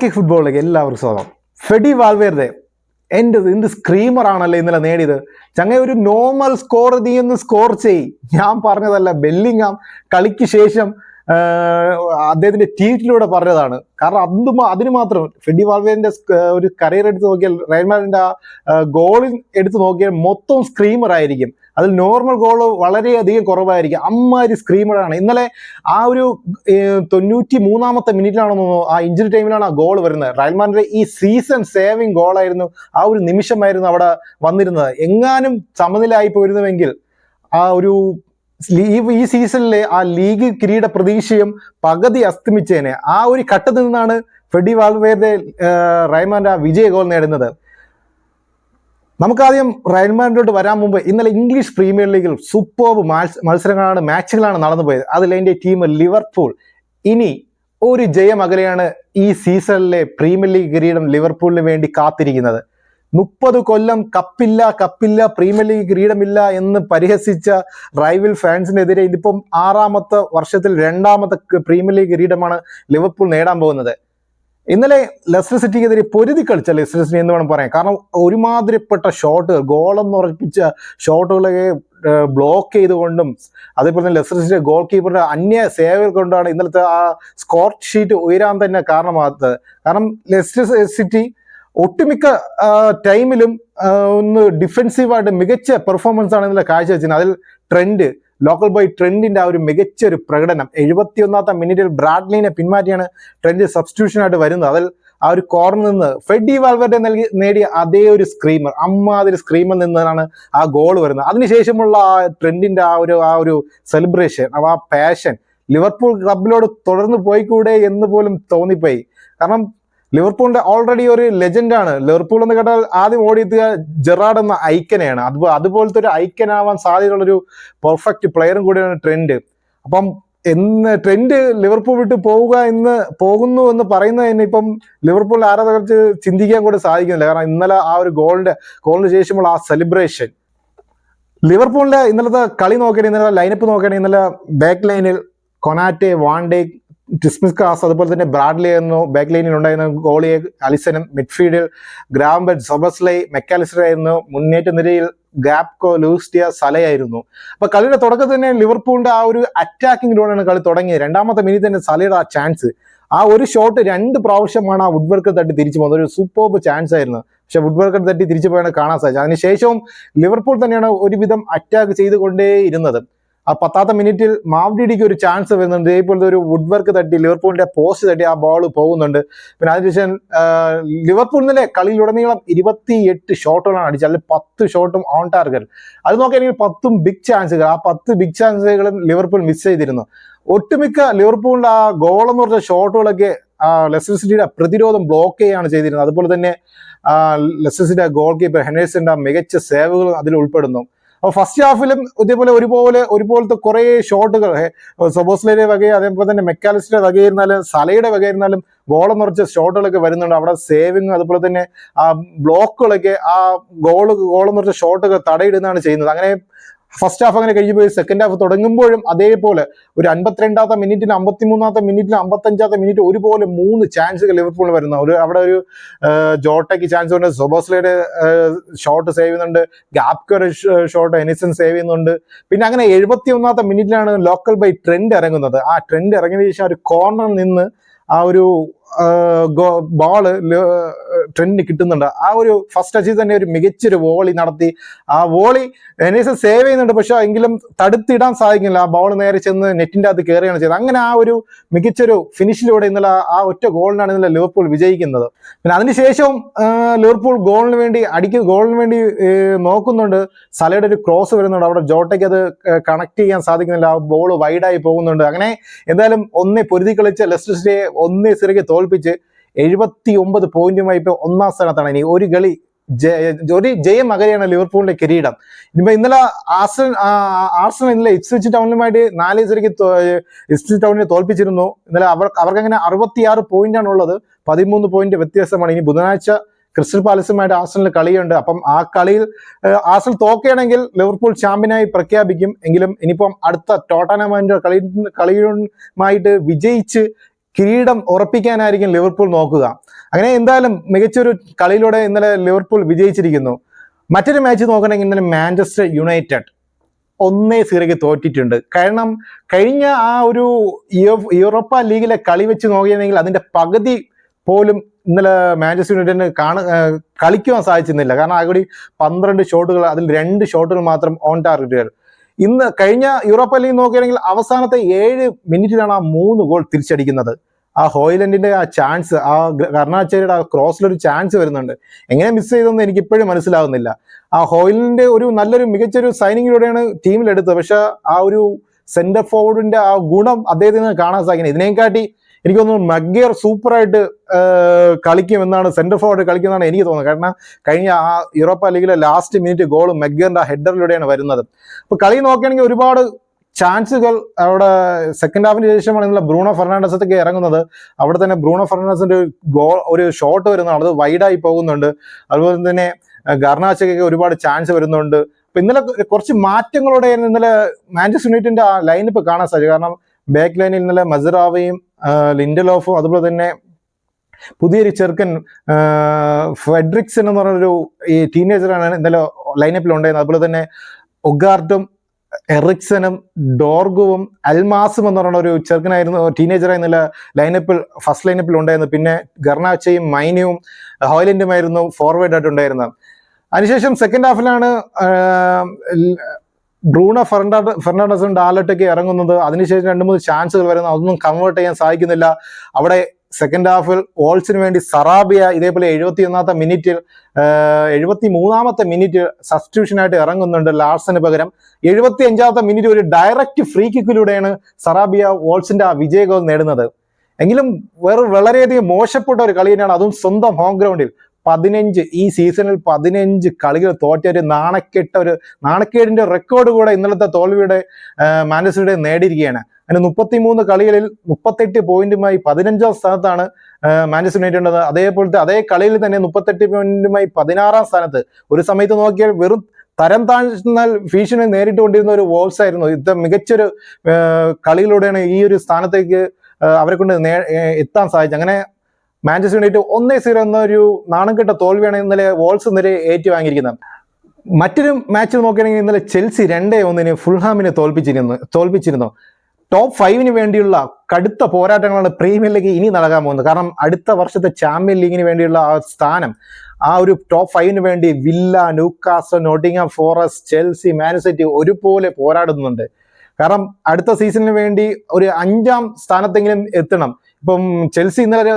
Kick ഫുട്ബോളിലേക്ക് എല്ലാവർക്കും സ്വാഗതം. ഫെഡി വാൽവേർദെ എന്റെ എന്ത് ആണല്ലേ ഇന്നലെ നേടിയത്? ചങ്ങ ഒരു നോർമൽ സ്കോർ നീ ഒന്ന് സ്കോർ ചെയ് ഞാൻ പറഞ്ഞതല്ല ബെല്ലിങ്ങാം കളിക്ക് ശേഷം അദ്ദേഹത്തിന്റെ ട്വീറ്റിലൂടെ പറഞ്ഞതാണ്. കാരണം അത് അതിന് മാത്രം. ഫെഡി വാൾവേന്റെ ഒരു കരിയർ എടുത്ത് നോക്കിയാൽ റയൽമാഡിന്റെ ആ ഗോളിൽ എടുത്ത് നോക്കിയാൽ മൊത്തം സ്ക്രീമർ ആയിരിക്കും. അതിൽ നോർമൽ ഗോൾ വളരെയധികം കുറവായിരിക്കും. അമ്മാതിരി സ്ക്രീമറാണ് ഇന്നലെ ആ ഒരു തൊണ്ണൂറ്റി മൂന്നാമത്തെ മിനിറ്റിലാണെന്ന് ആ ഇഞ്ചുറി ടൈമിലാണ് ആ ഗോൾ വരുന്നത്. റയൽമാന്റെ ഈ സീസൺ സേവിങ് ഗോളായിരുന്നു ആ ഒരു നിമിഷമായിരുന്നു അവിടെ വന്നിരുന്നത്. എങ്ങാനും സമനിലായി പോയിരുന്നുവെങ്കിൽ ആ ഒരു ഈ- സീസണിലെ ആ ലീഗ് കിരീട പ്രതീക്ഷയും പകുതി അസ്തമിച്ചേനെ ആ ഒരു ഘട്ടത്തിൽ നിന്നാണ് ഫെഡി വാൽവേർദെ റയൽമാന്റെ ആ വിജയ ഗോൾ നേടുന്നത്. നമുക്കാദ്യം റയൽമാൻഡിലോട്ട് വരാൻ മുമ്പ് ഇന്നലെ ഇംഗ്ലീഷ് പ്രീമിയർ ലീഗിൽ സൂപ്പർ മത്സരങ്ങളാണ് മാച്ചുകളാണ് നടന്നുപോയത്. അതിൽ എന്റെ ടീം ലിവർപൂൾ. ഇനി ഒരു ജയം അകലെയാണ് ഈ സീസണിലെ പ്രീമിയർ ലീഗ് കിരീടം ലിവർപൂളിന് വേണ്ടി കാത്തിരിക്കുന്നത്. മുപ്പത് കൊല്ലം കപ്പില്ല കപ്പില്ല പ്രീമിയർ ലീഗ് കിരീടമില്ല എന്ന് പരിഹസിച്ച റൈവൽ ഫാൻസിനെതിരെ ഇതിപ്പം ആറാമത്തെ വർഷത്തിൽ രണ്ടാമത്തെ പ്രീമിയർ ലീഗ് കിരീടമാണ് ലിവർപൂൾ നേടാൻ പോകുന്നത്. ഇന്നലെ ലെസ്റ്റർ സിറ്റിക്കെതിരെ പൊരുതി കളിച്ച ലെസ്റ്റർ സിറ്റി എന്ന് വേണം പറയാം കാരണം ഒരുമാതിരിപ്പെട്ട ഷോട്ടുകൾ ഗോളെന്ന് ഉറപ്പിച്ച ഷോട്ടുകളൊക്കെ ബ്ലോക്ക് ചെയ്തുകൊണ്ടും അതേപോലെ തന്നെ ലെസ്റ്റർ സിറ്റി ഗോൾ കീപ്പറുടെ അന്യ സേവകൾ കൊണ്ടാണ് ഇന്നലത്തെ ആ സ്കോർ ഷീറ്റ് ഉയരാൻ തന്നെ കാരണമാകുന്നത് കാരണം ലെസ്റ്റർ സിറ്റി ഒട്ടുമിക്ക ടൈമിലും ഒന്ന് ഡിഫെൻസീവായിട്ട് മികച്ച പെർഫോമൻസ് ആണ് ഇന്നലെ കാഴ്ചവെച്ചത് അതിൽ ട്രെൻഡ് ലോക്കൽ ബോയ് ട്രെൻഡിന്റെ ആ ഒരു മികച്ച ഒരു പ്രകടനം. എഴുപത്തി ഒന്നാമത്തെ മിനിറ്റിൽ ബ്രാഡ്ലിനെ പിന്മാറ്റിയാണ് ട്രെൻഡ് സബ്സ്റ്റിറ്റ്യൂഷനായിട്ട് വരുന്നത്. അതിൽ ആ ഒരു കോർണർ നിന്ന് ഫെഡി വാൽവerde നൽകി നേടിയ അതേ ഒരു സ്ക്രീമർ അമ്മാതിരി സ്ക്രീമർ നിന്നാണ് ആ ഗോൾ വരുന്നത്. അതിനുശേഷമുള്ള ആ ട്രെൻഡിന്റെ ആ ഒരു ആ ഒരു സെലിബ്രേഷൻ ആ പാഷൻ ലിവർപൂൾ ക്ലബിലോട് തുടർന്ന് പോയിക്കൂടെ എന്ന് പോലും തോന്നിപ്പോയി. കാരണം ലിവർപൂളിന്റെ ഓൾറെഡി ഒരു ലെജൻഡ് ആണ്. ലിവർപൂൾ എന്ന് കേട്ടാൽ ആദ്യം ഓടിയെത്തുക ജെറാഡ് എന്ന ഐക്കനെയാണ് അത് അതുപോലത്തെ ഒരു ഐക്കനാവാൻ സാധ്യതയുള്ള ഒരു പെർഫെക്റ്റ് പ്ലെയറും കൂടിയാണ് ട്രെൻഡ്. അപ്പം എന്ന് ട്രെൻഡ് ലിവർപൂൾ വിട്ട് പോവുക എന്ന് പോകുന്നു എന്ന് പറയുന്നത് തന്നെ ഇപ്പം ലിവർപൂൾ ആരാധകർക്ക് ചിന്തിക്കാൻ കൂടെ സാധിക്കുന്നില്ല. കാരണം ഇന്നലെ ആ ഒരു ഗോളിന്റെ ഗോളിന് ശേഷമുള്ള ആ സെലിബ്രേഷൻ ലിവർപൂളിന്റെ ഇന്നലത്തെ കളി നോക്കണേ ഇന്നലെ ലൈനപ്പ് നോക്കണേ ഇന്നലെ ബാക്ക് ലൈനിൽ കൊനാറ്റെ വാണ്ടേ ടിസ്മിസ് ക്ലാസ് അതുപോലെ തന്നെ ബ്രാഡ്ലി ആയിരുന്നു ബാക്ക് ലൈനിൽ ഉണ്ടായിരുന്ന ഗോളിയെ അലിസനും മിഡ്ഫീൽഡിൽ ഗ്രാംബെഡ് സൊബസ്ലൈ മെക്കാലിസ്റ്റർ ആയിരുന്നു. മുന്നേറ്റ നിരയിൽ ഗാപ്കോ ലൂസ്റ്റിയ സലയായിരുന്നു അപ്പൊ കളിയുടെ തുടക്കത്തിൽ തന്നെ ലിവർപൂളിന്റെ ആ ഒരു അറ്റാക്കിംഗ് അറ്റാക്കിങ്ങിലൂടെയാണ് കളി തുടങ്ങിയത്. രണ്ടാമത്തെ മിനിറ്റ് തന്നെ സലയുടെ ആ ചാൻസ് ആ ഒരു ഷോട്ട് രണ്ട് പ്രാവശ്യമാണ് ആ വുഡ്വർക്ക് തട്ടി തിരിച്ചു പോകുന്നത്. ഒരു സൂപ്പർബ് ചാൻസ് ആയിരുന്നു. പക്ഷെ വുഡ്വർക്ക് തട്ടി തിരിച്ചു പോയാണ് കാണാൻ സാധിച്ചത്. അതിനുശേഷവും ലിവർപൂൾ തന്നെയാണ് ഒരുവിധം അറ്റാക്ക് ചെയ്തുകൊണ്ടേ ഇരുന്നത് ആ പത്താത്ത മിനിറ്റിൽ മാവ്ഡിഡിക്ക് ഒരു ചാൻസ് വരുന്നുണ്ട്. ഇതേപോലത്തെ ഒരു വുഡ് വർക്ക് തട്ടി ലിവർപൂളിന്റെ പോസ്റ്റ് തട്ടി ആ ബോൾ പോകുന്നുണ്ട്. പിന്നെ അതിനുശേഷം ലിവർപൂളിലെ കളിയിലുടനീളം ഇരുപത്തി എട്ട് ഷോട്ടുകളാണ് അടിച്ചത്. അല്ലെങ്കിൽ പത്ത് ഷോട്ടും ഓൺ ടാർഗറ്റ് അത് നോക്കുകയാണെങ്കിൽ പത്തും ബിഗ് ചാൻസുകൾ ആ പത്ത് ബിഗ് ചാൻസുകളും ലിവർപൂൾ മിസ് ചെയ്തിരുന്നു. ഒട്ടുമിക്ക ലിവർപൂളിന്റെ ആ ഗോൾ എന്ന് പറഞ്ഞ ഷോട്ടുകളൊക്കെ ലെസ്റ്റർ സിറ്റിയുടെ പ്രതിരോധം ബ്ലോക്ക് ചെയ്യുകയാണ് ചെയ്തിരുന്നത്. അതുപോലെ തന്നെ ലെസ്റ്റർ സിറ്റിയുടെ ഗോൾ കീപ്പർ ഹെനേഴ്സിന്റെ മികച്ച സേവുകളും അതിൽ ഉൾപ്പെടുന്നു. അപ്പോൾ ഫസ്റ്റ് ഹാഫിലും ഇതേപോലെ ഒരുപോലെ ഒരുപോലത്തെ കുറേ ഷോട്ടുകൾ സൊബോസ്ലയുടെ വക അതേപോലെ തന്നെ മെക്കാലിസ്റ്റിന്റെ വകയിരുന്നാലും സലയുടെ വകയിരുന്നാലും ഗോളം നിറച്ച ഷോട്ടുകളൊക്കെ വരുന്നുണ്ട്. അവിടെ സേവിങ് അതുപോലെ തന്നെ ആ ബ്ലോക്കുകളൊക്കെ ആ ഗോൾ ഗോളം നിറച്ച ഷോട്ടൊക്കെ തടയിടുന്നതാണ് ചെയ്യുന്നത്. അങ്ങനെ ഫസ്റ്റ് ഹാഫ് അങ്ങനെ കഴിഞ്ഞു പോയി. സെക്കൻഡ് ഹാഫ് തുടങ്ങുമ്പോഴും അതേപോലെ ഒരു അൻപത്തിരണ്ടാമത്തെ മിനിറ്റിന് അമ്പത്തിമൂന്നാമത്തെ മിനിറ്റിന് അമ്പത്തഞ്ചാമത്തെ മിനിറ്റ് ഒരുപോലെ മൂന്ന് ചാൻസുകൾ ലിവർപൂൾ വരുന്ന ഒരു അവിടെ ഒരു ജോട്ടയ്ക്ക് ചാൻസ് ഉണ്ട്. സൊബോസ്ലയുടെ ഷോട്ട് സേവ് ചെയ്യുന്നുണ്ട്. ഗാപ്കർ ഷോട്ട് എനിസൺ സേവ് ചെയ്യുന്നുണ്ട്. പിന്നെ അങ്ങനെ എഴുപത്തി ഒന്നാമത്തെ മിനിറ്റിലാണ് ലോക്കൽ ബൈ ട്രെൻഡ് ഇറങ്ങുന്നത്. ആ ട്രെൻഡ് ഇറങ്ങിയതിനു ശേഷം ഒരു കോർണറിൽ നിന്ന് ആ ഒരു ബോൾ ട്രെൻഡിന് കിട്ടുന്നുണ്ട്. ആ ഒരു ഫസ്റ്റ് ടച്ചിൽ തന്നെ ഒരു മികച്ചൊരു വോളി നടത്തി. ആ വോളി എനീസ് സേവ് ചെയ്യുന്നുണ്ട്. പക്ഷെ എങ്കിലും തടുത്തിടാൻ സാധിക്കില്ല ആ ബോൾ നേരെ ചെന്ന് നെറ്റിന്റെ അകത്ത് കയറുകയാണ് ചെയ്തത്. അങ്ങനെ ആ ഒരു മികച്ചൊരു ഫിനിഷിലൂടെ ഇന്നലെ ആ- ഒറ്റ ഗോളിനാണ് ഇന്നലെ ലിവർപൂൾ വിജയിക്കുന്നത്. പിന്നെ അതിനുശേഷവും ലിവർപൂൾ ഗോളിന് വേണ്ടി അടിക്ക് ഗോളിന് വേണ്ടി നോക്കുന്നുണ്ട്. സലയുടെ ഒരു ക്രോസ് വരുന്നുണ്ട്. അവിടെ ജോട്ടയ്ക്ക് അത് കണക്ട് ചെയ്യാൻ സാധിക്കുന്നില്ല. ആ ബോൾ വൈഡായി പോകുന്നുണ്ട്. അങ്ങനെ എന്തായാലും ഒന്നേ പൊരുതി കളിച്ച ലെസ്റ്റർ ഒന്നേ സിറയ്ക്ക് തോൽപ്പിച്ച് എഴുപത്തി ഒമ്പത് പോയിന്റുമായി ഇപ്പൊ ഒന്നാം സ്ഥാനത്താണ്. ഇനി ഒരു കളി ഒരു ജയം അകലെയാണ് ലിവർപൂളിന്റെ കിരീടം. ഇനിയിപ്പോ ഇന്നലെ ആർസൺ ആർസൺ ഇന്നലെ ഇപ്സ്വിച്ച് ടൗണിലുമായിട്ട് നാല് സിറയ്ക്ക് ഇപ്സ്വിച്ച് ടൗണിനെ തോൽപ്പിച്ചിരുന്നു. ഇന്നലെ അവർ അവർക്ക് അങ്ങനെ അറുപത്തിയാറ് ആണ് ഉള്ളത് പതിമൂന്ന് പോയിന്റ് വ്യത്യാസമാണ്. ഇനി ബുധനാഴ്ച ക്രിസ്റ്റൽ പാലസുമായിട്ട് ആർസണൽ കളിയുണ്ട്. അപ്പം ആ കളിയിൽ ആർസണൽ തോക്കുകയാണെങ്കിൽ ലിവർപൂൾ ചാമ്പ്യനായി പ്രഖ്യാപിക്കും. എങ്കിലും ഇനിയിപ്പം അടുത്ത ടോട്ടനമാന്റെ കളി കളിയുമായിട്ട് വിജയിച്ച് കിരീടം ഉറപ്പിക്കാനായിരിക്കും ലിവർപൂൾ നോക്കുക. അങ്ങനെ എന്തായാലും മികച്ചൊരു കളിയിലൂടെ ഇന്നലെ ലിവർപൂൾ വിജയിച്ചിരിക്കുന്നു. മറ്റൊരു മാച്ച് നോക്കണമെങ്കിൽ ഇന്നലെ മാഞ്ചസ്റ്റർ യുണൈറ്റഡ് ഒന്നേ സീറയ്ക്ക് തോറ്റിട്ടുണ്ട്. കാരണം കഴിഞ്ഞ ആ ഒരു യൂറോപ്പ ലീഗിലെ കളി വെച്ച് നോക്കുകയാണെങ്കിൽ അതിന്റെ പകുതി പോലും ഇന്നലെ മാഞ്ചസ്റ്റർ യുണൈറ്റഡിന് കാണ കളിക്കുവാൻ സാധിച്ചിരുന്നില്ല. കാരണം അവിടെ പന്ത്രണ്ട് ഷോട്ടുകൾ അതിൽ രണ്ട് ഷോട്ടുകൾ മാത്രം ഓൺ ടാർഗറ്റുകൾ ഇന്ന് കഴിഞ്ഞ യൂറോപ്പ ലീഗ് നോക്കുകയാണെങ്കിൽ അവസാനത്തെ ഏഴ് മിനിറ്റിലാണ് ആ മൂന്ന് ഗോൾ തിരിച്ചടിക്കുന്നത്. ആ ഹോയിലൻഡിന്റെ ആ ചാൻസ് ആ കർണാച്ചേരിയുടെ ആ ക്രോസിലൊരു ചാൻസ് വരുന്നുണ്ട്. എങ്ങനെ മിസ് ചെയ്തെന്ന് എനിക്ക് ഇപ്പോഴും മനസ്സിലാവുന്നില്ല. ആ ഹോയിലിന്റെ ഒരു നല്ലൊരു മികച്ചൊരു സൈനിങ്ങിലൂടെയാണ് ടീമിലെടുത്തത് പക്ഷെ ആ ഒരു സെന്റർ ഫോർവേഡിന്റെ ആ ഗുണം അദ്ദേഹത്തിന് കാണാൻ സാധിക്കുന്നത് ഇതിനെക്കാട്ടി എനിക്ക് തോന്നുന്നു മഗ്ഗിയർ സൂപ്പറായിട്ട് കളിക്കും എന്നാണ് സെന്റർ ഫോർവേഡ് കളിക്കുന്നതാണ് എനിക്ക് തോന്നുന്നത്. കാരണം കഴിഞ്ഞ ആ യൂറോപ്പ ലീഗിലെ ലാസ്റ്റ് മിനിറ്റ് ഗോൾ മെഗ്ഗറിന്റെ ഹെഡറിലൂടെയാണ് വരുന്നത്. അപ്പോൾ കളി നോക്കുകയാണെങ്കിൽ ഒരുപാട് ചാൻസുകൾ അവിടെ സെക്കൻഡ് ഹാഫിന് ശേഷമാണ് ഇന്നലെ ബ്രൂണോ ഫെർണാണ്ടസൊക്കെ ഇറങ്ങുന്നത്. അവിടെ തന്നെ ബ്രൂണോ ഫെർണാണ്ടസിന്റെ ഒരു ഗോൾ ഒരു ഷോട്ട് വരുന്നതാണ്. അത് വൈഡായി പോകുന്നുണ്ട്. അതുപോലെ തന്നെ ഗർണാച്ചയ്ക്കൊക്കെ ഒരുപാട് ചാൻസ് വരുന്നുണ്ട്. അപ്പൊ ഇന്നലെ കുറച്ച് മാറ്റങ്ങളോടെ ഇന്നലെ മാഞ്ചസ്റ്റർ യുണൈറ്റഡിന്റെ ആ ലൈനപ്പ് കാണാൻ സാധിച്ചു കാരണം ബാക്ക് ലൈനിൽ ഇന്നലെ മസറാവയും ലിൻഡലോഫും അതുപോലെ തന്നെ പുതിയൊരു ചെറുക്കൻ ഫെഡ്രിക്സൺ എന്ന് പറഞ്ഞൊരു ഈ ടീനേജറാണ് ഇന്നലെ ലൈനപ്പിൽ ഉണ്ടായിരുന്നത്. അതുപോലെ തന്നെ ഒഗാർട്ടും എറിക്സനും ഡോർഗുവും അൽമാസും എന്ന് പറയുന്ന ഒരു ചെറുക്കനായിരുന്നു ടീനേജറായിരുന്നു ഇന്നലെ ലൈനപ്പിൽ ഫസ്റ്റ് ലൈനപ്പിൽ ഉണ്ടായിരുന്നു പിന്നെ ഗർണാച്ചയും മൈനിയും ഹോയ്ലൻഡുമായിരുന്നു ഫോർവേഡ് ആയിട്ട് അതിനുശേഷം സെക്കൻഡ് ഹാഫിലാണ് ബ്രൂണോ ഫെർണാണ്ട ഫെർണാണ്ടസും ഡാലറ്റൊക്കെ ഇറങ്ങുന്നത് അതിനുശേഷം രണ്ട് മൂന്ന് ചാൻസുകൾ വരുന്നു അതൊന്നും കൺവേർട്ട് ചെയ്യാൻ സാധിക്കുന്നില്ല. അവിടെ സെക്കൻഡ് ഹാഫിൽ ഓൾസിന് വേണ്ടി സറാബിയ ഇതേപോലെ എഴുപത്തി ഒന്നാമത്തെ മിനിറ്റിൽ എഴുപത്തി മൂന്നാമത്തെ മിനിറ്റ് സബ്സ്റ്റിറ്റ്യൂഷനായിട്ട് ഇറങ്ങുന്നുണ്ട് ലാർസന് പകരം. എഴുപത്തി അഞ്ചാമത്തെ മിനിറ്റ് ഒരു ഡയറക്റ്റ് ഫ്രീ കിക്കിലൂടെയാണ് സറാബിയ ഓൾസിന്റെ ആ വിജയ നേടുന്നത്. എങ്കിലും വേറെ വളരെയധികം മോശപ്പെട്ട ഒരു കളി തന്നെയാണ് അതും സ്വന്തം ഹോം ഗ്രൗണ്ടിൽ പതിനഞ്ച് ഈ സീസണിൽ പതിനഞ്ച് കളികൾ തോറ്റ ഒരു നാണക്കെട്ട ഒരു നാണക്കേടിന്റെ റെക്കോർഡ് കൂടെ ഇന്നലത്തെ തോൽവിയുടെ മാനസിയുടെ നേടിയിരിക്കുകയാണ്. അതിന് മുപ്പത്തിമൂന്ന് കളികളിൽ മുപ്പത്തെട്ട് പോയിന്റുമായി പതിനഞ്ചാം സ്ഥാനത്താണ് മാഞ്ചസ്റ്റർ യുണൈറ്റഡ് ഉള്ളത് അതേപോലത്തെ അതേ കളിയിൽ തന്നെ മുപ്പത്തെട്ട് പോയിന്റുമായി പതിനാറാം സ്ഥാനത്ത്. ഒരു സമയത്ത് നോക്കിയാൽ വെറും തരം താഴ്ന്നാൽ ഭീഷണി നേരിട്ടുകൊണ്ടിരുന്ന ഒരു വോൾസ് ആയിരുന്നു. ഇത് മികച്ചൊരു കളിയിലൂടെയാണ് ഈ ഒരു സ്ഥാനത്തേക്ക് അവരെ കൊണ്ട് എത്താൻ സാധിച്ചത്. അങ്ങനെ മാഞ്ചസ്റ്റർ യുണൈറ്റഡ് ഒന്നേ സീറോ എന്നൊരു നാണം കെട്ട തോൽവിയാണ് ഇന്നലെ വോൾസ് ഇന്നലെ ഏറ്റുവാങ്ങിയിരിക്കുന്നത്. മറ്റൊരു മാച്ചിൽ നോക്കുകയാണെങ്കിൽ ഇന്നലെ ചെൽസി രണ്ടേ ഒന്നിന് ഫുൾഹാമിനെ തോൽപ്പിച്ചിരുന്നു തോൽപ്പിച്ചിരുന്നു. ടോപ്പ് ഫൈവിന് വേണ്ടിയുള്ള കടുത്ത പോരാട്ടങ്ങളാണ് പ്രീമിയർ ലീഗ് ഇനി നടക്കാൻ പോകുന്നത്. കാരണം അടുത്ത വർഷത്തെ ചാമ്പ്യൻ ലീഗിന് വേണ്ടിയുള്ള ആ സ്ഥാനം ആ ഒരു ടോപ്പ് ഫൈവിന് വേണ്ടി Villa Newcastle Nottingham Forest Chelsea Man City ഒരുപോലെ പോരാടുന്നുണ്ട്. കാരണം അടുത്ത സീസണിന് വേണ്ടി ഒരു അഞ്ചാം സ്ഥാനത്തെങ്കിലും എത്തണം. ഇപ്പം ചെൽസി ഇന്നലെ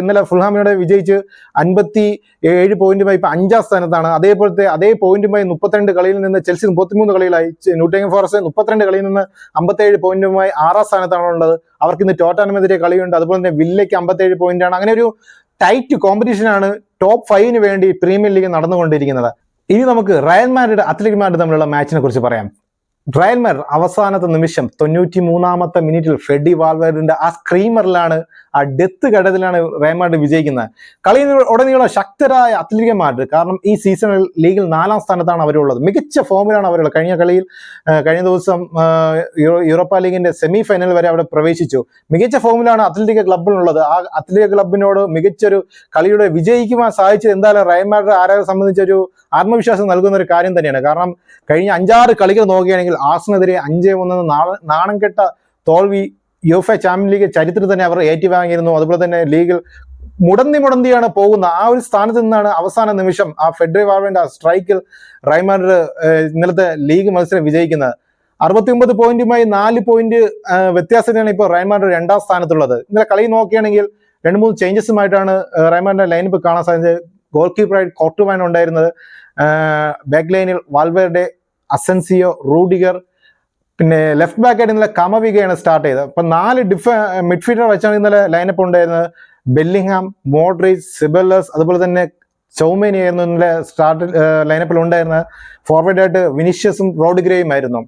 ഇന്നലെ ഫുൾഹാമിനോട് വിജയിച്ച് അൻപത്തി ഏഴ് പോയിന്റുമായി ഇപ്പൊ അഞ്ചാം സ്ഥാനത്താണ്. അതേപോലത്തെ അതേ പോയിന്റുമായി മുപ്പത്തിരണ്ട് കളിയിൽ നിന്ന് ചെൽസി മുപ്പത്തിമൂന്ന് കളിയിലായി. ന്യൂട്ടിംഗം ഫോറസ്റ്റ് മുപ്പത്തിരണ്ട് കളിയിൽ നിന്ന് അമ്പത്തേഴ് പോയിന്റുമായി ആറാം സ്ഥാനത്താണ് ഉള്ളത്. അവർക്ക് ഇന്ന് ടോട്ടാനമെതിരെ കളിയുണ്ട്. അതുപോലെ തന്നെ വില്ലയ്ക്ക് അമ്പത്തേഴ് പോയിന്റ് ആണ് അങ്ങനെ ഒരു ടൈറ്റ് കോമ്പറ്റീഷനാണ് ടോപ്പ് ഫൈവിന് വേണ്ടി പ്രീമിയർ ലീഗ് നടന്നുകൊണ്ടിരിക്കുന്നത്. ഇനി നമുക്ക് റയൽ മാഡ്രിഡ് അത്ലറ്റിക് മാഡ്രിഡ് തമ്മിലുള്ള മാച്ചിനെ കുറിച്ച് പറയാം. മാഡ്രിഡ് അവസാനത്തെ നിമിഷം തൊണ്ണൂറ്റി മൂന്നാമത്തെ മിനിറ്റിൽ ഫെഡി വാൽവേറിന്റെ ആ സ്ക്രീമറിലാണ് ആ ഡെത്ത് ഘട്ടത്തിലാണ് റയൽ മാഡ്രിഡ് വിജയിക്കുന്നത്. കളി ഉടനീളം ശക്തരായ അത്ലറ്റിക് മാഡ്രിഡ് കാരണം ഈ സീസണിൽ ലീഗിൽ നാലാം സ്ഥാനത്താണ് അവരുള്ളത്. മികച്ച ഫോമിലാണ് അവരുള്ളത്. കഴിഞ്ഞ കളിയിൽ കഴിഞ്ഞ ദിവസം യൂറോപ്പ ലീഗിന്റെ സെമി ഫൈനൽ വരെ അവിടെ പ്രവേശിച്ചു. മികച്ച ഫോമിലാണ് അത്ലറ്റിക് ക്ലബിനുള്ളത് ആ അത്ലറ്റിക് ക്ലബിനോട് മികച്ചൊരു കളിയുടെ വിജയിക്കുവാൻ സാധിച്ചത് എന്തായാലും റയൽ മാഡ്രിഡ് ആരാധകരെ സംബന്ധിച്ചൊരു ആത്മവിശ്വാസം നൽകുന്ന ഒരു കാര്യം തന്നെയാണ്. കാരണം കഴിഞ്ഞ അഞ്ചാറ് കളികൾ നോക്കുകയാണെങ്കിൽ ആസ്റ്റിനെതിരെ അഞ്ചേ ഒന്ന് നാള- നാണം കെട്ട തോൽവി യുഎഫ ചാമ്പ്യൻ ലീഗ് ചരിത്രത്തിൽ തന്നെ അവർ ഏറ്റുവാങ്ങിയിരുന്നു. അതുപോലെ തന്നെ ലീഗിൽ മുടന്തി മുടന്തിയാണ് പോകുന്ന ആ ഒരു സ്ഥാനത്ത് നിന്നാണ് അവസാന നിമിഷം ആ ഫെഡറി വാർവിന്റെ ആ സ്ട്രൈക്കിൽ റൈമാൻഡ് ഇന്നലത്തെ ലീഗ് മത്സരം വിജയിക്കുന്നത്. അറുപത്തിയൊമ്പത് പോയിന്റുമായി നാല് പോയിന്റ് വ്യത്യാസത്തിലാണ് ഇപ്പോൾ റൈമാൻഡ് രണ്ടാം സ്ഥാനത്തുള്ളത്. ഇന്നലെ കളി നോക്കുകയാണെങ്കിൽ രണ്ട് മൂന്ന് ചേഞ്ചസുമായിട്ടാണ് റൈമാൻഡിന്റെ ലൈനപ്പ് കാണാൻ സാധിച്ചത്. ഗോൾ കീപ്പറായിട്ട് കോർട്ടുവാൻ ഉണ്ടായിരുന്നത്. ബാക്ക് ലൈനിൽ വാൽവേർഡെ അസൻസിയോ റൂഡിഗർ പിന്നെ ലെഫ്റ്റ് ബാക്ക് ആയിട്ട് ഇന്നലെ കമവികയാണ് സ്റ്റാർട്ട് ചെയ്തത്. അപ്പൊ നാല് ഡിഫ മിഡ്ഫീൽഡർ വെച്ചാണ് ഇന്നലെ ലൈനപ്പ് ഉണ്ടായിരുന്നത്. ബെല്ലിംഗ്ഹാം മോഡ്രിച്ച് സിബല്ലസ് അതുപോലെ തന്നെ ചൗമേനി ആയിരുന്നു ഇന്നലെ സ്റ്റാർട്ട് ലൈനപ്പിൽ ഉണ്ടായിരുന്നത്. ഫോർവേഡ് ആയിട്ട് വിനിഷ്യസും റോഡിഗ്രയും ആയിരുന്നു.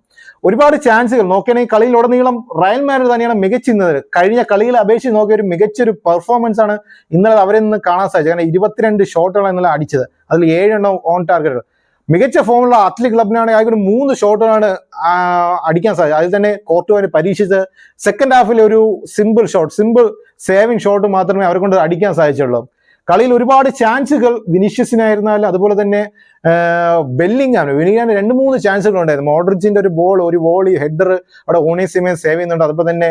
ഒരുപാട് ചാൻസുകൾ നോക്കുകയാണെങ്കിൽ കളിയിൽ ഉടനീളം റയൽ മാഡ്രിഡ് തന്നെയാണ് മികച്ചിരുന്നത്. കഴിഞ്ഞ കളികളെ അപേക്ഷിച്ച് നോക്കിയ ഒരു മികച്ചൊരു പെർഫോമൻസ് ആണ് ഇന്നലെ അവരിൽ നിന്ന് കാണാൻ സാധിച്ചത്. കാരണം ഇരുപത്തിരണ്ട് ഷോട്ടുകളാണ് ഇന്നലെ അടിച്ചത്. അതിൽ ഏഴെണ്ണം ഓൺ ടാർഗറ്റ് മികച്ച ഫോമുള്ള അത്ലറ്റിക് ക്ലബിനാണ് അയാൾക്ക് മൂന്ന് ഷോട്ടുകളാണ് അടിക്കാൻ സാധിച്ചത് അതിൽ തന്നെ കോർട്ടുവാന് പരീക്ഷിച്ച് സെക്കൻഡ് ഹാഫിൽ ഒരു simple shot simple saving shot മാത്രമേ അവരെ കൊണ്ട് അടിക്കാൻ സാധിച്ചുള്ളൂ. കളിയിൽ ഒരുപാട് ചാൻസുകൾ വിനീഷ്യസിനായിരുന്നാലും അതുപോലെ തന്നെ ബെല്ലിങ്ങാണ് ബെല്ലിങ്ങാന് രണ്ട് മൂന്ന് ചാൻസുകൾ ഉണ്ടായിരുന്നു. മോഡ്രിച്ചിന്റെ ഒരു ബോൾ ഒരു വോളി ഹെഡർ അവിടെ ഓണേസിമെ സേവ് ചെയ്യുന്നുണ്ട്. അതുപോലെ തന്നെ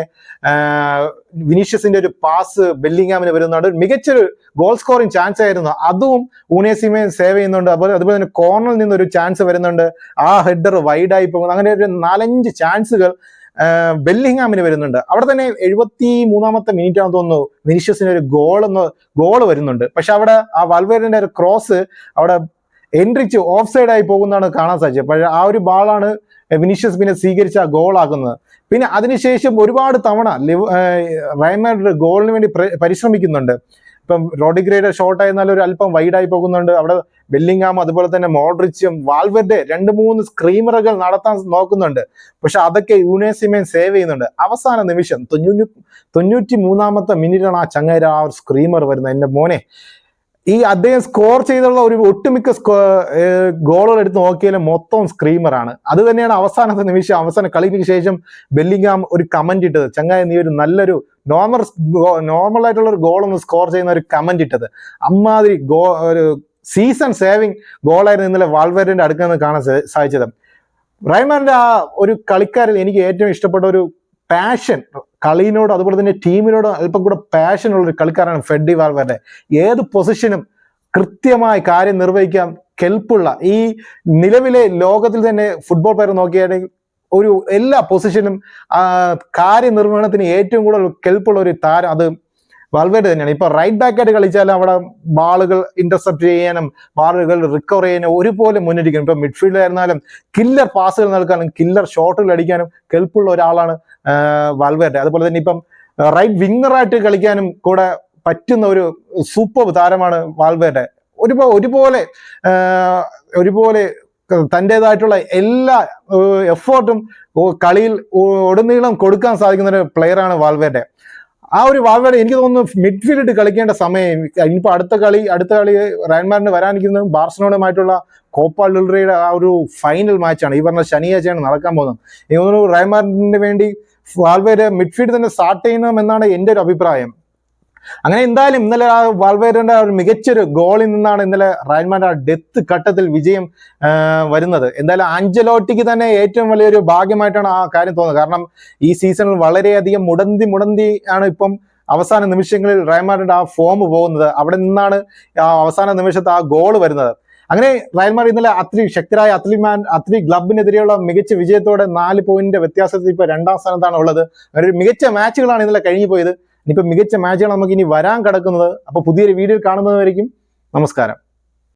വിനീഷ്യസിന്റെ ഒരു പാസ് ബെല്ലിങ്ങാമിന് വരുന്നുണ്ട്. മികച്ചൊരു ഗോൾ സ്കോറിംഗ് ചാൻസ് ആയിരുന്നു. അതും ഊനേസിമെ സേവ് ചെയ്യുന്നുണ്ട്. അതുപോലെ അതുപോലെ തന്നെ കോർണറിൽ നിന്ന് ഒരു ചാൻസ് വരുന്നുണ്ട്. ആ ഹെഡർ വൈഡായി പോകുന്നു. അങ്ങനെ ഒരു നാലഞ്ച് ചാൻസുകൾ ബെല്ലിങ്ങാമിന് വരുന്നുണ്ട്. അവിടെ തന്നെ എഴുപത്തി മൂന്നാമത്തെ മിനിറ്റ് ആണെന്ന് തോന്നുന്നു. വിനീഷ്യസിന് ഒരു ഗോൾ എന്ന് ഗോൾ വരുന്നുണ്ട്. പക്ഷെ അവിടെ ആ വൽവേറിന്റെ ഒരു ക്രോസ് അവിടെ എൻട്രിച്ച് ഓഫ് സൈഡ് ആയി പോകുന്നതാണ് കാണാൻ സാധിച്ചത്. പക്ഷേ ആ ഒരു ബാളാണ് വിനീഷ്യസ് പിന്നെ സ്വീകരിച്ച ആക്കുന്നത്. പിന്നെ അതിനുശേഷം ഒരുപാട് തവണ ലിവ് റയമാഡ് ഗോളിന് വേണ്ടി പരിശ്രമിക്കുന്നുണ്ട്. ഇപ്പം റോഡിഗ്രേഡ് ഷോട്ട് ആയിരുന്നാലും ഒരു അല്പം വൈഡായി പോകുന്നുണ്ട്. അവിടെ ബെല്ലിങ്ങാം അതുപോലെ തന്നെ മോഡ്രിച്ചും വാൽവെർഡെ രണ്ട് മൂന്ന് സ്ക്രീമറുകൾ നടത്താൻ നോക്കുന്നുണ്ട്. പക്ഷെ അതൊക്കെ യുനേസിമേൻ സേവ് ചെയ്യുന്നുണ്ട്. അവസാന നിമിഷം തൊണ്ണൂറ്റി തൊണ്ണൂറ്റി മൂന്നാമത്തെ മിനിറ്റാണ് ആ ചങ്ങര ആ ഒരു സ്ക്രീമർ വരുന്നത്. എന്റെ മോനെ ഈ അദ്ദേഹം സ്കോർ ചെയ്തുള്ള ഒരു ഒട്ടുമിക്ക ഗോളുകൾ എടുത്ത് നോക്കിയാലും മൊത്തം സ്ക്രീമറാണ്. അത് തന്നെയാണ് അവസാനത്തെ നിമിഷം അവസാന കളിക്ക് ശേഷം ബെല്ലിങ്ങാം ഒരു കമന്റ് ഇട്ടത്. ചങ്ങായ നീ ഒരു നല്ലൊരു നോർമൽ നോർമൽ ആയിട്ടുള്ള ഒരു ഗോൾ ഒന്ന് സ്കോർ ചെയ്യുന്ന ഒരു കമന്റ് ഇട്ടത്. അമ്മാതിരി ഗോ ഒരു സീസൺ സേവിങ് ഗോളായിരുന്നു ഇന്നലെ വാൾവേറിന്റെ അടുക്കൽ നിന്ന് കാണാൻ സാധിച്ചത്. റൈമാന്റെ ആ ഒരു കളിക്കാരിൽ എനിക്ക് ഏറ്റവും ഇഷ്ടപ്പെട്ട ഒരു പാഷൻ കളിയിനോട് അതുപോലെ തന്നെ ടീമിനോട് അല്പം കൂടെ ഉള്ള ഒരു കളിക്കാരാണ് ഫെഡി വാൽവരുടെ ഏത് പൊസിഷനും കൃത്യമായി കാര്യം നിർവഹിക്കാൻ കെൽപ്പുള്ള ഈ നിലവിലെ ലോകത്തിൽ തന്നെ ഫുട്ബോൾ പേര് നോക്കിയാണെങ്കിൽ ഒരു എല്ലാ പൊസിഷനും കാര്യനിർവഹണത്തിന് ഏറ്റവും കൂടുതൽ കെൽപ്പുള്ള ഒരു താരം അത് വാൽവേഡ് തന്നെയാണ്. ഇപ്പൊ റൈറ്റ് ബാക്ക് ആയിട്ട് കളിച്ചാൽ അവിടെ ബാളുകൾ ഇന്റർസെപ്റ്റ് ചെയ്യാനും ബാളുകൾ റിക്കവർ ചെയ്യാനും ഒരുപോലെ മുന്നിരിക്കും ഇപ്പൊ മിഡ്ഫീൽഡിലായിരുന്നാലും കില്ലർ പാസുകൾ നൽകാനും കില്ലർ ഷോട്ടുകൾ അടിക്കാനും കെൽപ്പുള്ള ഒരാളാണ് വാൽവേർഡ് അതുപോലെ തന്നെ ഇപ്പം റൈറ്റ് വിങ്ങറായിട്ട് കളിക്കാനും കൂടെ പറ്റുന്ന ഒരു സൂപ്പർ താരമാണ് വാൽവേർഡ് ഒരുപോ ഒരുപോലെ ഒരുപോലെ തന്റെതായിട്ടുള്ള എല്ലാ എഫേർട്ടും കളിയിൽ ഉടനീളം കൊടുക്കാൻ സാധിക്കുന്ന ഒരു പ്ലെയറാണ് വാൽവേർഡ് ആ ഒരു വാൽവേർഡ് എനിക്ക് തോന്നുന്നു മിഡ്ഫീൽഡ് കളിക്കേണ്ട സമയം ഇനിയിപ്പോൾ അടുത്ത കളി അടുത്ത കളി റയൻമാറിന് വരാനിരിക്കുന്നത് ബാർസലോണയുമായിട്ടുള്ള കോപ്പ ലുൾറിയുടെ ആ ഒരു ഫൈനൽ മാച്ചാണ്. ഈ പറഞ്ഞ ശനിയാഴ്ചയാണ് നടക്കാൻ പോകുന്നത്. എനിക്ക് തോന്നുന്നു റയൻമാറിന് വേണ്ടി വാൽവേര് മിഡ്ഫീൽഡ് തന്നെ സ്റ്റാർട്ട് ചെയ്യണം എന്നാണ് എന്റെ ഒരു അഭിപ്രായം. അങ്ങനെ എന്തായാലും ഇന്നലെ ആ വാൾവേരന്റെ ഒരു മികച്ചൊരു ഗോളിൽ നിന്നാണ് ഇന്നലെ റയൽമാന്റെ ആ ഡെത്ത് ഘട്ടത്തിൽ വിജയം വരുന്നത്. എന്തായാലും അഞ്ചലോട്ടിക്ക് തന്നെ ഏറ്റവും വലിയൊരു ഭാഗ്യമായിട്ടാണ് ആ കാര്യം തോന്നുന്നത്. കാരണം ഈ സീസണിൽ വളരെയധികം മുടന്തി മുടന്തി ആണ് ഇപ്പം അവസാന നിമിഷങ്ങളിൽ റയൽമാരുടെ ആ ഫോം പോകുന്നത്. അവിടെ നിന്നാണ് ആ അവസാന നിമിഷത്ത് ആ ഗോൾ വരുന്നത്. അങ്ങനെ റയൽമാർ ഇന്നലെ അത്രി ശക്തരായ അത്ലിമാൻ അത്രി ക്ലബിനെതിരെയുള്ള മികച്ച വിജയത്തോടെ നാല് പോയിന്റിന്റെ വ്യത്യാസത്തിൽ ഇപ്പൊ രണ്ടാം സ്ഥാനത്താണ് ഉള്ളത്. ഒരു മികച്ച മാച്ചുകളാണ് ഇന്നലെ കഴിഞ്ഞു പോയത് ഇനിയിപ്പോ മികച്ച മാച്ചുകൾ നമുക്ക് ഇനി വരാൻ കിടക്കുന്നത്. അപ്പോൾ പുതിയൊരു വീഡിയോ കാണുന്നതായിരിക്കും നമസ്കാരം.